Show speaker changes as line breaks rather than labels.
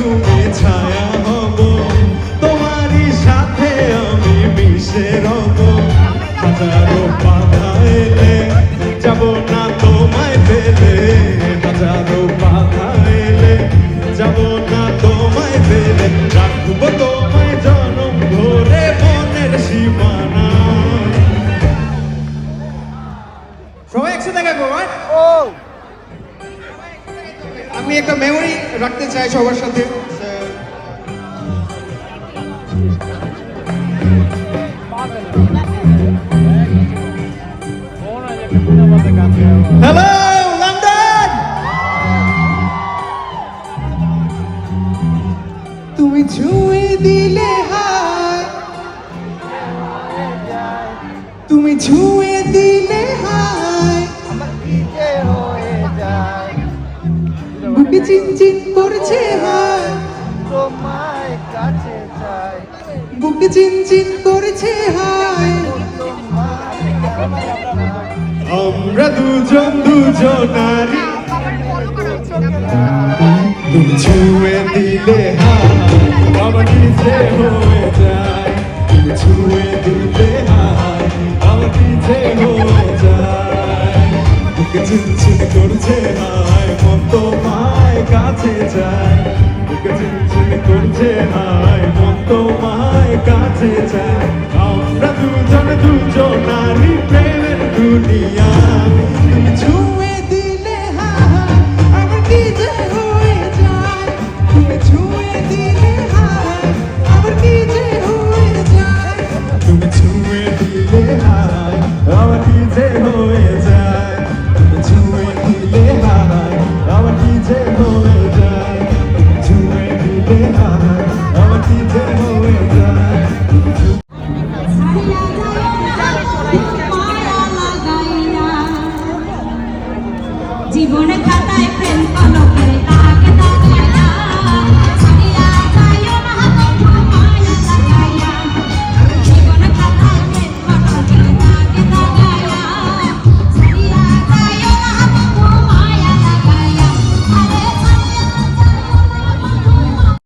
তুমি ছায়া হব। তোমারই সাথে আমি মিশে রব। হাজারো বাধা এলে যাব না
রাখতে চাই সবার সাথে। হ্যালো লন্ডন
তুমি ছুঁয়ে দিলে হায়। তুমি ছুঁয়ে দিলে চিনচিন করছে হায়। তোমায় কাছে চাই। বুকে চিনচিন করছে হায়।
আমরা দুজন দুজনারি তুমি ছুঁয়ে দিলে হায় আমার নিজে হয়ে ঝিমঝিম করছে হায় মন তোমায় কাছে যায়। বুকে ঝিমঝিম করছে হায় মন তোমায় কাছে যায়। আমরা দুজন দুজন নারী প্রেমের দুনিয়া।